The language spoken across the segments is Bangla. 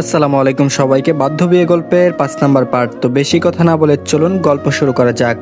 আসসালামু আলাইকুম সবাইকে বাধ্য বিয়ে গল্পের পাঁচ নাম্বার পার্ট। তো বেশি কথা না বলে চলুন গল্প শুরু করা যাক।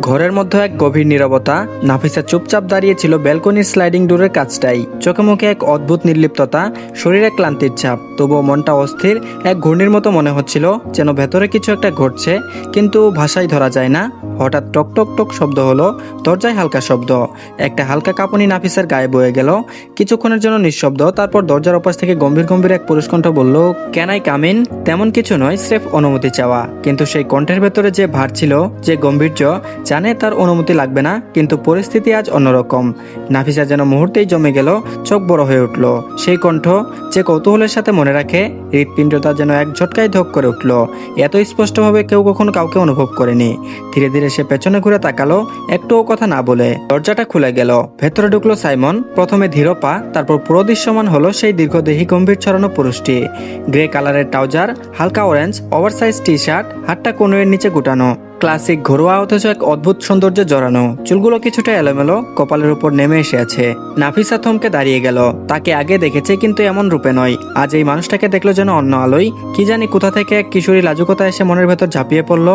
ঘরের মধ্যে এক গভীর নীরবতা, নাফিসা চুপচাপ দাঁড়িয়েছিল ব্যালকনির স্লাইডিং ডোরের কাজটাই। চোখে মুখে এক অদ্ভুত নির্লিপ্ততা, শরীরে ক্লান্তির ছাপ, তবুও মনটা অস্থির, এক ঘূর্ণির মতো মনে হচ্ছিল যেন ভেতরে কিছু একটা ঘটছে, কিন্তু ভাষায় ধরা যায় না। হঠাৎ টক টক টক শব্দ হলো, দরজায় হালকা শব্দ। একটা হালকা কাঁপুনি নাফিসের গায়ে বয়ে গেল। কিছুক্ষণের জন্য নিঃশব্দ, তারপর দরজার ওপাশ থেকে গম্ভীর গম্ভীর এক পুরুষ কণ্ঠ বলল ক্যানাই কামিন তেমন কিছু নয়, স্রেফ অনুমতি চাওয়া। কিন্তু সেই কণ্ঠের ভেতরে যে ভার ছিল, যে গম্ভীর্য জানে তার অনুমতি লাগবে না, কিন্তু পরিস্থিতি আজ অন্যরকম। নাফিসা যেন মুহূর্তেই জমে গেল, চোখ বড় হয়ে উঠল। সেই কণ্ঠ যে কৌতূহলের সাথে মনে রাখে, হৃৎপিণ্ডটা যেন এক ঝটকায় ধক করে উঠল। এত স্পষ্টভাবে কেউ কখনো কাউকে অনুভব করেনি। ধীরে ধীরে সে পেছনে ঘুরে তাকালো, একটুও কথা না বলে। দরজাটা খুলে গেল। ভেতরে ঢুকলো সাইমন। প্রথমে ধীর পা, তারপর পুরো দৃশ্যমান হলো সেই দীর্ঘদেহী গম্ভীর ছড়ানো পুরুষটি। গ্রে কালারের ট্রাউজার, হালকা অরেঞ্জ ওভারসাইজ টি শার্ট হাতটা কনুয়ের নিচে গুটানো। ক্লাসিক ঘরোয়া অথচ এক অদ্ভুত সৌন্দর্যে জড়ানো। চুলগুলো কিছুটা এলোমেলো, কপালের উপর নেমে এসে আছে। নাফিসা থমকে দাঁড়িয়ে গেল। তাকে আগে দেখেছে কিন্তু এমন রূপে নয়। আজ এই মানুষটাকে দেখল যেন অন্য আলোয় কি জানি কোথা থেকে এক কিশোরী লাজুকতা এসে মনের ভেতর ঝাঁপিয়ে পড়ল।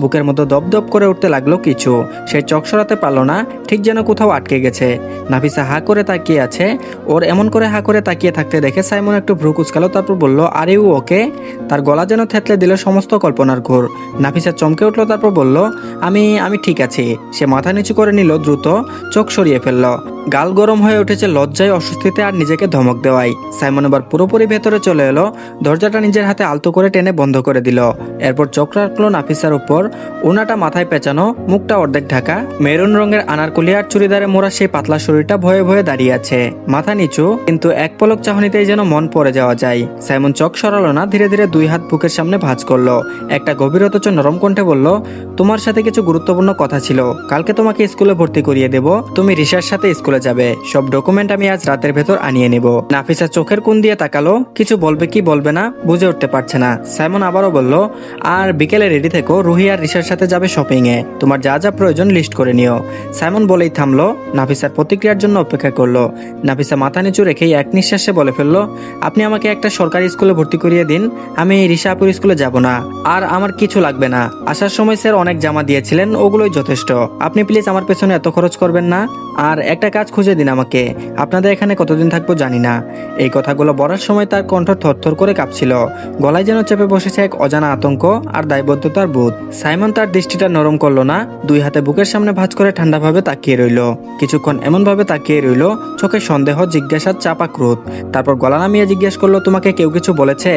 বুকের মতো দপদপ করে উঠতে লাগল কিছু। সে চোখ সরাতে পারল না, ঠিক যেন কোথাও আটকে গেছে। নাফিসা হা করে তাকিয়ে আছে। ওর এমন করে হা করে তাকিয়ে থাকতে দেখে সাইমন একটু ভ্রু কুচকালো, তারপর বলল, আরে ওকে? তার গলা যেন থেতলে দিল সমস্ত কল্পনার ঘোর। নাফিসা চমকে উঠল, তারপর বলল আমি আমি ঠিক আছি। সে মাথা নিচু করে নিল দ্রুত চোখ সরিয়ে ফেলল। গাল গরম হয়ে উঠেছে লজ্জায় অস্বস্তিতে আর নিজেকে ধমক দেওয়াই। সাইমন এবার পুরোপুরি ভেতরে চলে এলো, দরজাটা নিজের হাতে আলতো করে টেনে বন্ধ করে দিল। এরপর চোখ রাখল নাফিসার উপর ওনাটা মাথায় পেঁচানো, মুখটা অর্ধেক ঢাকা, মেরুন রঙের আনারকুলি আর চুড়িদারে মোড়া সেই পাতলা শরীরটা ভয়ে ভয়ে দাঁড়িয়ে আছে। মাথা নিচু, কিন্তু এক পলক চাহনিতেই যেন মন পড়ে যাওয়া যায়। সাইমন চোখ সরালো না, ধীরে ধীরে দুই হাত বুকের সামনে ভাঁজ করল। একটা গভীর নরম কণ্ঠে বলল তোমার সাথে কিছু গুরুত্বপূর্ণ কথা ছিল। কালকে তোমাকে স্কুলে ভর্তি করিয়ে দেব। তুমি রিসার সাথে স্কুলে যাবে। সব ডকুমেন্ট আমি আজ রাতের ভেতর আনিয়ে নেব। নাফিসা চোখের কোন দিয়ে তাকালো। কিছু বলবে কি বলবে না, বুঝে উঠতে পারছে না। সাইমন আবারও বলল, আর বিকেলে রেডি থেকো। রুহি আর রিসার সাথে যাবে শপিং এ। তোমার যা যা প্রয়োজন লিস্ট করে নিও। সাইমন বলেই থামলো। নাফিসার প্রতিক্রিয়ার জন্য অপেক্ষা করল। নাফিসা মাথা নিচু রেখেই এক নিঃশ্বাসে বলে ফেলল, আপনি আমাকে একটা সরকারি স্কুলে ভর্তি করিয়ে দিন। আমি রিসাপুর স্কুলে যাব না। আর আমার কিছু লাগবে না। আসার সময় স্যার অনেক জামা দিয়েছিলেন, ওগুলোই যথেষ্ট। আপনি প্লিজ আমার পেছনে এত খরচ করবেন না। আর একটা কাজ খুঁজে দিন আমাকে। আপনাদের এখানে কতদিন থাকব জানি না। এই কথাগুলো বলার সময় তার কণ্ঠ থরথর করে কাঁপছিল। গলায় যেন চেপে বসেছে এক অজানা আতঙ্ক আর দায়বদ্ধতার বোধ। সাইমন তার দৃষ্টিটা নরম করল না, দুই হাতে বুকের সামনে ভাঁজ করে ঠান্ডাভাবে তাকিয়ে রইল। কিছুক্ষণ এমনভাবে তাকিয়ে রইল, চোখে সন্দেহ জিজ্ঞাসার চাপা ক্রোধ তারপর গলা নামিয়ে জিজ্ঞেস করল, তোমাকে কেউ কিছু বলেছে?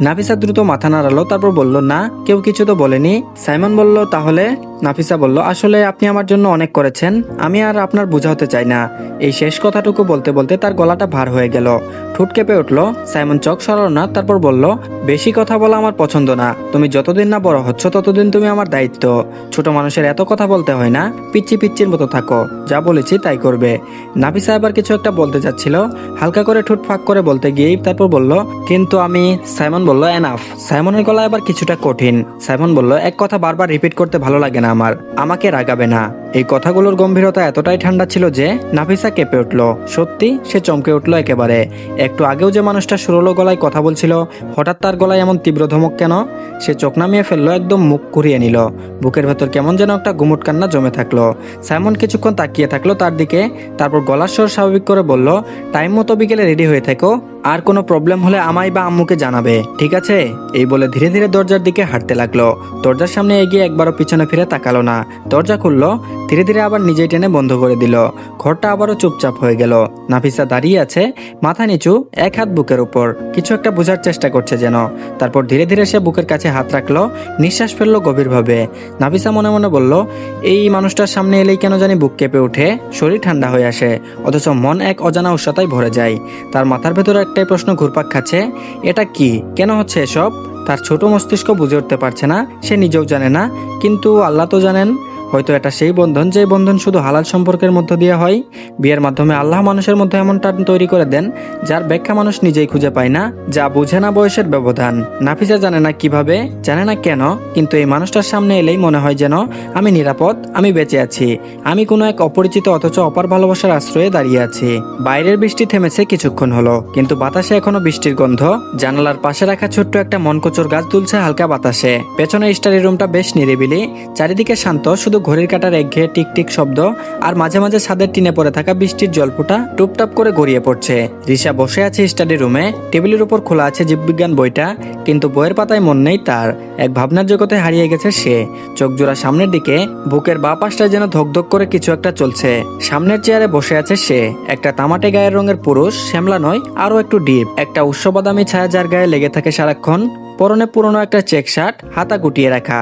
নাফিসা দ্রুত মাথা নাড়ালো, তারপর বলল, না, কেউ কিছু তো বলেনি। সাইমন বলল তাহলে? নাফিসা বলল, আসলে আপনি আমার জন্য অনেক করেছেন। আমি আর আপনার বোঝাতে চাই না। এই শেষ কথাটুকু বলতে বলতে তার গলাটা ভার হয়ে গেল। ঠুট কেঁপে উঠল। সাইমন চক সরালো না, তারপর বলল, বেশি কথা বলা আমার পছন্দ না। তুমি যতদিন না বড় হচ্ছ, ততদিন তুমি আমার দায়িত্ব। ছোট মানুষের এত কথা বলতে হয় না। পিচ্ছি পিচ্ছির মতো থাকো। যা বলেছি তাই করবে। নাফিসা এবার কিছু একটা বলতে চাচ্ছিল হালকা করে ঠুট ফাঁক করে বলতে গিয়েই তারপর বলল, কিন্তু আমি, সাইমন বলল এনাফ সাইমনের গলা এবার কিছুটা কঠিন। সাইমন বলল, এক কথা বারবার রিপিট করতে ভালো লাগে না আমার। আমাকে রাগাবে না। এই কথাগুলোর গম্ভীরতা এতটাই ঠান্ডা ছিল যে নাফিসা কেঁপে উঠল। সত্যি, সে চমকে উঠল একেবারে। একটু আগেও যে মানুষটা সুরলো গলায় কথা বলছিল, হঠাৎ তার গলায় এমন তীব্র ধমক কেন? সে চোখ নামিয়ে ফেলল, একদম মুখ ঘুরিয়ে নিল। বুকের ভেতর কেমন যেন একটা গুমুট কান্না জমে থাকল। সাইমন কিছুক্ষণ তাকিয়ে থাকল তার দিকে, তারপর গলার স্বর স্বাভাবিক করে বলল, টাইম মতো বিকেলে রেডি হয়ে থেকো। আর কোনো প্রবলেম হলে আমায় বা আম্মুকে জানাবে, ঠিক আছে? এই বলে ধীরে ধীরে দরজার দিকে হাঁটতে লাগল। দরজার সামনে এগিয়ে একবারও পিছনে ফিরে তাকালো না। দরজা খুললো, ধীরে ধীরে আবার নিজেই টেনে বন্ধ করে দিল। ঘরটা আবারও চুপচাপ হয়ে গেল। নাফিসা দাঁড়িয়ে আছে, মাথা নিচু, এক হাত বুকের উপর। কিছু একটা বোঝার চেষ্টা করছে যেন। তারপর ধীরে ধীরে সে বুকের কাছে হাত রাখল, নিঃশ্বাস ফেলল গভীরভাবে। নাফিসা মনে মনে বলল, এই মানুষটার সামনে এলেই কেন জানি বুক কেঁপে ওঠে, শরীর ঠান্ডা হয়ে আসে, অথচ মন এক অজানা উৎসাতায় ভরে যায়। তার মাথার ভেতরে একটাই প্রশ্ন ঘুরপাক খাচ্ছে? এটা কি? কেন হচ্ছে এসব? তার ছোট মস্তিষ্ক বুঝে উঠতে পারছে না, সে নিজেও জানে না, কিন্তু আল্লাহ তো জানেন। হয়তো এটা সেই বন্ধন যে বন্ধন শুধু হালাল সম্পর্কের মধ্য দিয়ে হয়। বিয়ের মাধ্যমে আল্লাহ মানুষের মধ্যে এমন টান তৈরি করে দেন, যার ব্যাখ্যা মানুষ নিজেই খুঁজে পায় না, যা বুঝে না বয়সের ব্যবধান। নাফিসা জানে না কীভাবে, জানে না কেন, কিন্তু এই মানুষটার সামনে এলেই মনে হয় যেন, আমি নিরাপদ, আমি বেঁচে আছি, আমি কোনো এক অপরিচিত অথচ অপার ভালোবাসার আশ্রয়ে দাঁড়িয়ে আছি। বাইরের বৃষ্টি থেমেছে কিছুক্ষণ হলো, কিন্তু বাতাসে এখনও বৃষ্টির গন্ধ। জানালার পাশে রাখা ছোট্ট একটা মনকচুর গাছ তুলছে হালকা বাতাসে। পেছনে স্টাডি রুমটা বেশ নিরিবিলি, চারিদিকে শান্ত, শুধু ঘড়ির কাটার একঘেয়ে টিক টিক শব্দ আর মাঝে মাঝে ছাদের টিনে পড়ে থাকা বৃষ্টির জলফোঁটা টুপটাপ করে গড়িয়ে পড়ছে। রিসা বসে আছে স্টাডি রুমে টেবিলের উপর খোলা আছে জীববিজ্ঞান বইটা, কিন্তু বইয়ের পাতায় মন নেই তার। এক ভাবনার জগতে হারিয়ে গেছে সে। চোখ জোড়া সামনের দিকে, বুকের বা পাশটায় যেন ধকধক করে কিছু একটা চলছে। সামনের চেয়ারে বসে আছে সে। একটা তামাটে গায়ের রঙের পুরুষ, শ্যামলা নয় আরও একটু ডিপ একটা উৎসবাদামি ছায়া যার গায়ে লেগে থাকে সারাক্ষণ, পরনে পুরনো একটা চেক শার্ট, হাতা গুটিয়ে রাখা।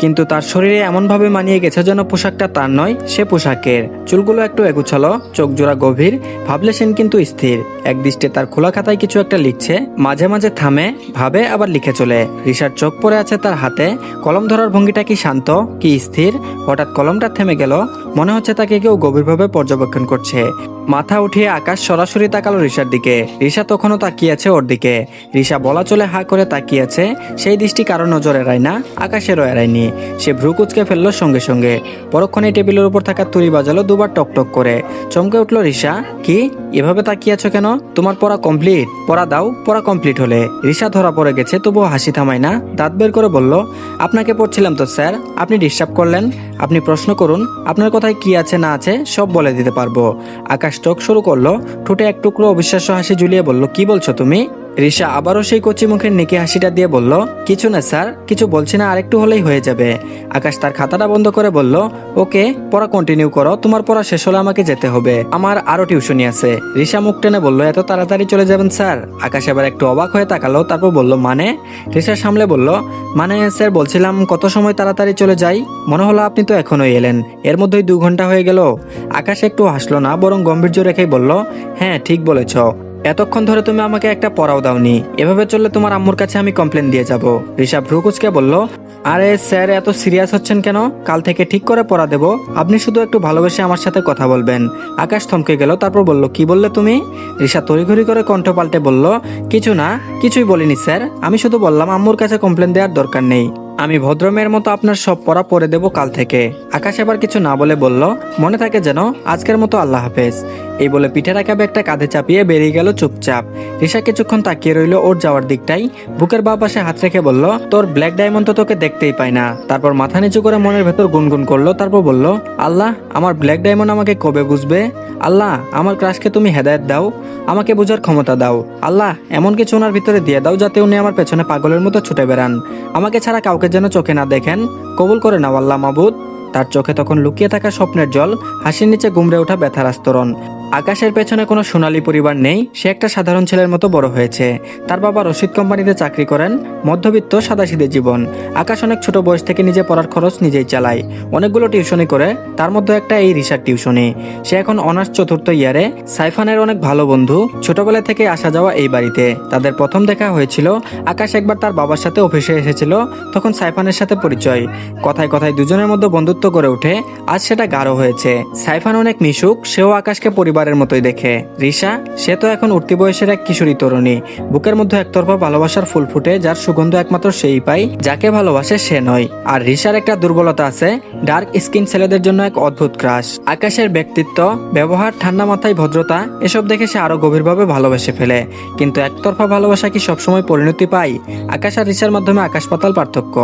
কিন্তু তার শরীরে এমনভাবে মানিয়ে গেছে যেন পোশাকটা তার নয়, সে পোশাকের। চুলগুলো একটু এগুছালো, চোখ জোড়া গভীর, ভাবলে সেন কিন্তু স্থির। এক দৃষ্টে তার খোলা খাতায় কিছু একটা লিখছে, মাঝে মাঝে থামে, ভাবে, আবার লিখে চলে। রিসার চোখ পড়ে আছে তার হাতে, কলম ধরার ভঙ্গিটা কি শান্ত, কি স্থির? হঠাৎ কলমটা থেমে গেল, মনে হচ্ছে তাকে কেউ গভীরভাবে পর্যবেক্ষণ করছে। মাথা উঠিয়ে আকাশ সরাসরি তাকালো রিসার দিকে। রিসা তখনও তাকিয়েছে ওর দিকে। রিসা বলা চলে হা করে তাকিয়েছে, সেই দৃষ্টি কারও নজর এড়ায় না, আকাশেরও এড়ায়নি সে ভ্রু কুচকে ফেলল সঙ্গে সঙ্গে। পরক্ষণে টেবিলের উপর থাকা তুরি বাজালো দুবার টকটক টক করে। চমকে উঠল রিসা কি? এভাবে তাকিয়ে আছো কেন? তোমার পড়া কমপ্লিট পড়া দাও, পড়া কমপ্লিট হলে। রিসা ধরা পড়ে গেছে, তবুও হাসি থামায় না। দাঁত বের করে বলল, আপনাকে পড়ছিলাম তো, স্যার। আপনি ডিস্টার্ব করলেন। আপনি প্রশ্ন করুন, আপনার কথায় কি আছে, না আছে, সব বলে দিতে পারব। আকাশ চোখ শুরু করল, ঠোঁটে এক টুকরো অবিশ্বাস্য হাসি ঝুলিয়ে বলল, কি বলছো তুমি? রিসা আবারও সেই কচি মুখের নেকে হাসিটা দিয়ে বলল, কিছু না স্যার, কিছু বলছি না, আরেকটু হলেই হয়ে যাবে। আকাশ তার খাতাটা বন্ধ করে বলল, ওকে, পড়া কন্টিনিউ করো, তোমার পড়া শেষ হলে আমাকে যেতে হবে। আমার আরও টিউশনি আছে। রিসা মুখ টেনে বলল, এত তাড়াতাড়ি চলে যাবেন স্যার? আকাশ এবার একটু অবাক হয়ে তাকালো, তারপর বলল মানে? রিসা সামলে বলল মানে স্যার, বলছিলাম কত সময় তাড়াতাড়ি চলে যাই? মনে হলো আপনি তো এখনোই এলেন। এর মধ্যেই দু ঘণ্টা হয়ে গেল। আকাশ একটু হাসলো না, বরং গম্ভীর্য রেখেই বলল হ্যাঁ ঠিক বলেছ। এতক্ষণ ধরে তুমি আমাকে একটা পড়াও দাওনি। এভাবে চললে তোমার আম্মুর কাছে আমি কমপ্লেন দিয়ে যাব। ঋষাব ভ্রুকুচকে বলল, আরে স্যার, এত সিরিয়াস হচ্ছেন কেন? কাল থেকে ঠিক করে পড়া দেব। আপনি শুধু একটু ভালোবেসে আমার সাথে কথা বলবেন। আকাশ থমকে গেল, তারপর বলল, কি বললে তুমি? ঋষা তড়িঘড়ি করে কণ্ঠ পাল্টে বলল, কিছু না, কিছুই বলিনি স্যার। আমি শুধু বললাম, আম্মুর কাছে কমপ্লেন দেওয়ার দরকার নেই। আমি ভদ্রমের মতো আপনার সব পড়া পড়ে দেব কাল থেকে। আকাশ এবার কিছু না বলে বলল, মনে থাকে যেন আজকের মতো আল্লাহ হাফেজ। এই বলে পিঠে রাখা ব্যাগটা কাঁধে চাপিয়ে বেরিয়ে গেল চুপচাপ। রিসা কিছুক্ষণ তাকিয়ে রইল ওর যাওয়ার দিকটাই। বুকের বা পাশে হাত রেখে বলল, তোর ব্ল্যাক ডায়মন্ড তো তোকে দেখতেই পাই না। তারপর মাথা নিচু করে মনের ভেতর গুনগুন করল, তারপর বলল, আল্লাহ, আমার ব্ল্যাক ডায়মন্ড আমাকে কবে বুঝবে? আল্লাহ, আমার ক্রাশকে তুমি হেদায়েত দাও। আমাকে বোঝার ক্ষমতা দাও। আল্লাহ, এমন কিছু ওনার ভিতরে দিয়ে দাও যাতে উনি আমার পেছনে পাগলের মতো ছুটে বেড়ান। আমাকে ছাড়া কাউকে যেন চোখে না দেখেন, কবুল করে নাও আল্লাহ মাবুদ। তার চোখে তখন লুকিয়ে থাকা স্বপ্নের জল, হাসির নিচে গুমড়ে ওঠা ব্যথার আস্তরণ। আকাশের পেছনে কোনো সোনালী পরিবার নেই, সে একটা সাধারণ ছেলের মতো বড় হয়েছে। তার বাবা রশিদ কোম্পানিতে চাকরি করেন, মধ্যবিত্ত সাদাসিদে জীবন। আকাশ অনেক ছোট বয়স থেকে নিজে পড়ার খরচ নিজেই চালায়। অনেকগুলো টিউশনি করে, তার মধ্যে একটা এই রিসার টিউশনি। সে এখন অনার্স চতুর্থ ইয়ারে, সাইফানের অনেক ভালো বন্ধু। ছোটবেলা থেকে আসা যাওয়া এই বাড়িতে। তাদের প্রথম দেখা হয়েছিল, আকাশ একবার তার বাবার সাথে অফিসে এসেছিল, তখন সাইফানের সাথে পরিচয়। কথায় কথায় দুজনের মধ্যে বন্ধুত্ব করে ওঠে, আজ সেটা গাঢ় হয়েছে। সাইফান অনেক মিশুক, সেও আকাশকে পরিবারের মতোই দেখে। রিসা সে তো এখন উঠতি বয়সের এক কিশোরী তরুণী। বুকের মধ্যে একতরফা ভালোবাসার ফুল ফুটে, যার সুগন্ধ একমাত্র সেই পাই, যাকে ভালোবাসে সে নয়। আর রিসার একটা দুর্বলতা আছে, ডার্ক স্কিন ছেলেদের জন্য এক অদ্ভুত ক্রাশ। আকাশের ব্যক্তিত্ব, ব্যবহার, ঠান্ডা মাথায় ভদ্রতা, এসব দেখে সে আরও গভীরভাবে ভালোবেসে ফেলে। কিন্তু একতরফা ভালোবাসা কি সবসময় পরিণতি পায়? আকাশ আর রিসার মাধ্যমে আকাশ পাতাল পার্থক্য।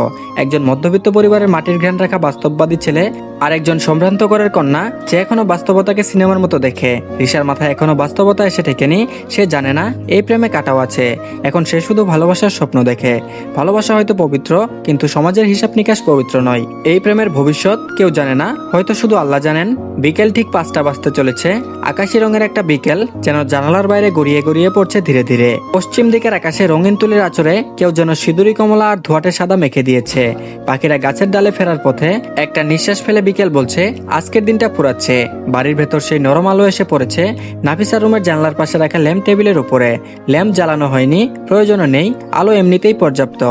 একজন মধ্যবিত্ত পরিবারের মাটির ঘ্রাণ রাখা বাস্তববাদী ছেলে আর একজন সম্ভ্রান্ত করের কন্যা, যে এখনও বাস্তবতাকে সিনেমার মতো দেখে। রিসার মাথায় এখনও বাস্তবতা এসে ঠেকেনি, সে জানে না এই প্রেমে কাটাও আছে। এখন সে শুধু ভালোবাসার স্বপ্ন দেখে। ভালোবাসা হয়তো পবিত্র, কিন্তু সমাজের হিসাব নিকাশ পবিত্র নয়। এই প্রেমের ভবিষ্যৎ কেউ জানে না, হয়তো শুধু আল্লাহ জানেন। বিকেল ঠিক পাঁচটা বাজতে চলেছে। আকাশি রঙের একটা বিকেল যেন জানালার বাইরে গড়িয়ে গড়িয়ে পড়ছে ধীরে ধীরে। পশ্চিম দিকের আকাশে রঙিন তুলির আচরে কেউ যেন সিঁদুরি, কমলা আর ধোয়াটে সাদা মেখে দিয়েছে। পাখিরা গাছের ডালে ফেরার পথে একটা নিঃশ্বাস ফেলে বিকেল বলছে, আজকের দিনটা ফুরাচ্ছে। বাড়ির ভেতর সেই নরম আলো এসে পড়েছে, নাফিসার রুমের জানলার পাশে রাখা ল্যাম্প টেবিলের উপরে। ল্যাম্প জ্বালানো হয়নি, প্রয়োজনও নেই, আলো এমনিতেই পর্যাপ্ত।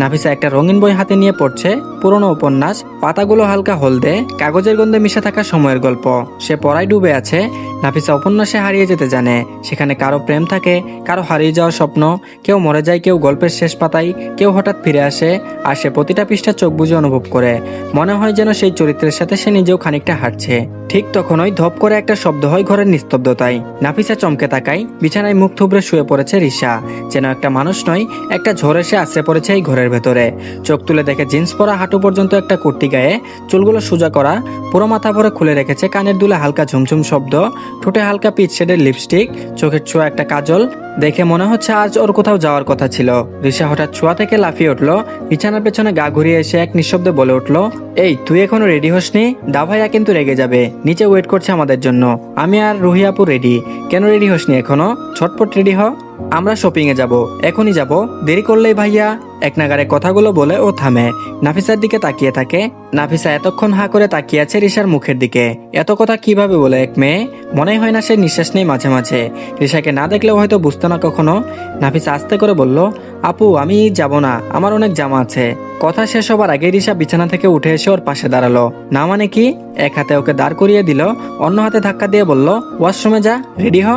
নাফিসা একটা রঙিন বই হাতে নিয়ে পড়ছে, পুরনো উপন্যাস, পাতাগুলো হালকা হলদে, কাগজের গন্ধে মিশে থাকা সময়ের গল্প। সে পড়ায় ডুবে আছে, নাফিসা উপন্যাসে হারিয়ে যেতে জানে। সেখানে কারও প্রেম থাকে, কারও হারিয়ে যাওয়ার স্বপ্ন, কেউ মরে যায়, কেউ গল্পের শেষ পাতায়, কেউ হঠাৎ ফিরে আসে, আর সে প্রতিটা পৃষ্ঠা চোখ বুঝে অনুভব করে। মনে হয় যেন সেই চরিত্রের সাথে সে নিজেও খানিকটা হাঁটছে। ঠিক তখনই ধপ করে একটা শব্দ হয় ঘরের নিস্তব্ধতায়। নাফিসা চমকে তাকায়, বিছানায় মুখ থুবড়ে শুয়ে পড়েছে রিসা যেন একটা মানুষ নয়, একটা ঝড় এসে আশ্রে পড়েছে এই ঘরের ভেতরে। চোখ তুলে দেখে জিন্স পরা হাঁটু পর্যন্ত একটা কুর্তি গায়ে, চুলগুলো সোজা করা, পুরো মাথা ভরে খুলে রেখেছে, কানের দুলে হালকা ঝুমঝুম শব্দ, ঠোঁটে হালকা পিচ শেডের লিপস্টিক, চোখের ছোঁয়া একটা কাজল দেখে মনে হচ্ছে আজ ওর কোথাও যাওয়ার কথা ছিল। রিসা হঠাৎ ছোঁয়া থেকে লাফিয়ে উঠল, বিছানার পেছনে গা ঘুরিয়ে এসে এক নিঃশব্দে বলে উঠল, এই, তুই এখনও রেডি হসনি? দা ভাইয়া কিন্তু রেগে যাবে। নিচে ওয়েট করছে আমাদের জন্য। আমি আর রুহিয়াপুর রেডি কেন রেডি হসনি এখনও? ছটপট রেডি হ। আমরা শপিং এ যাব। এখনই যাব। দেরি করলেই ভাইয়া এক নাগারে কথাগুলো বলে ও থামে। নাফিসার দিকে তাকিয়ে থাকে। নাফিসা এতক্ষণ হা করে তাকিয়ে আছে রিসার মুখের দিকে। এত কথা কীভাবে বলে এক মেয়ে? মনে হয় না সে নিঃশ্বাস নেই মাঝে মাঝে। রিসাকে না দেখলেও হয়তো বুঝতো না কখনো। নাফিসা আস্তে করে বলল, আপু, আমি যাব না। আমার অনেক জামা আছে। কথা শেষ হবার আগে রিসা বিছানা থেকে উঠে এসে ওর পাশে দাঁড়াল। না মানে কি? এক হাতে ওকে দাঁড় করিয়ে দিল, অন্য হাতে ধাক্কা দিয়ে বলল, ওয়াশরুমে যা, রেডি হ।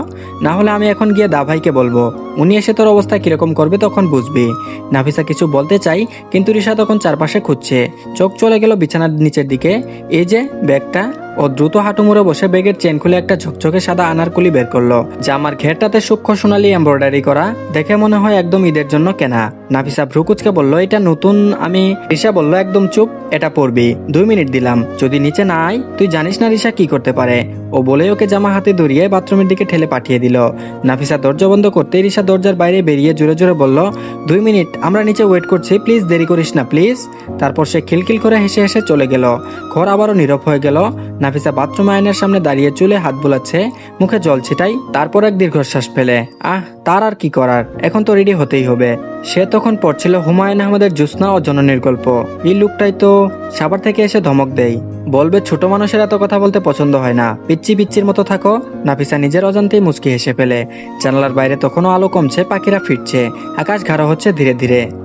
না হলে আমি এখন গিয়ে দা ভাইকে বলব। উনি এসে তোর অবস্থা কীরকম করবে তখন বুঝবি। নাফিসা কিছু বলতে চাই, কিন্তু রিসা তখন চারপাশে খুঁজছে। চোখ চলে গেল বিছানার নিচের দিকে। এই যে, ব্যাগটা। ও দ্রুত হাঁটু মুড়ে বসে ব্যাগের চেন খুলে একটা ঝকঝকে সাদা আনারকুলি বের করল। জামার ঘেরটাতে সূক্ষ্ম সোনালি এমব্রয়ডারি করা, দেখে মনে হয় একদম ঈদের জন্য কেনা। নাফিসা ভ্রুকুচকে বলল, এটা নতুন, আমি রিসা বলল, একদম চুপ, এটা পরবি। দুই মিনিট দিলাম, যদি নিচে না আয়, তুই জানিস না রিসা কি করতে পারে। ও বলে ওকে জামা হাতে ধরিয়ে বাথরুমের দিকে ঠেলে পাঠিয়ে দিল। নাফিসা দরজা বন্ধ করতে রিসা দরজার বাইরে বেরিয়ে জোরে জোরে বলল, দুই মিনিট, আমরা নিচে ওয়েট করছি, প্লিজ দেরি করিস না, প্লিজ। তারপর সে খিলখিল করে হেসে হেসে চলে গেল। ঘর আবারও নীরব হয়ে গেল। নাফিসা বাথরুম আয়নার সামনে দাঁড়িয়ে চুলে হাত বোলাচ্ছে, মুখে জল ছিটাই, তারপর এক দীর্ঘশ্বাস ফেলে। আহ, তার আর কি করার? এখন তো রেডি হতেই হবে। সে তখন পড়ছিল হুমায়ুন আহমেদের জ্যোৎস্না ও জননীর গল্প। এই লোকটাই তো সাবার থেকে এসে ধমক দেয়। বলবে, ছোট মানুষের এত কথা বলতে পছন্দ হয় না। পিচ্ছি পিচ্ছির মতো থাকো। নাফিসা নিজের অজান্তেই মুচকি হেসে ফেলে। জানালার বাইরে তখনও আলো কমছে, পাখিরা ফিরছে। আকাশ গাঢ় হচ্ছে ধীরে ধীরে।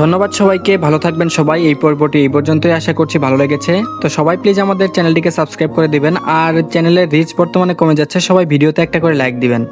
ধন্যবাদ সবাইকে, ভালো থাকবেন সবাই। এই পর্বটি এই পর্যন্তই আশা করছি ভালো লেগেছে। তো সবাই প্লিজ আমাদের চ্যানেলটিকে সাবস্ক্রাইব করে দিবেন। আর চ্যানেলের রিচ বর্তমানে কমে যাচ্ছে। সবাই ভিডিওতে একটা করে লাইক দিবেন।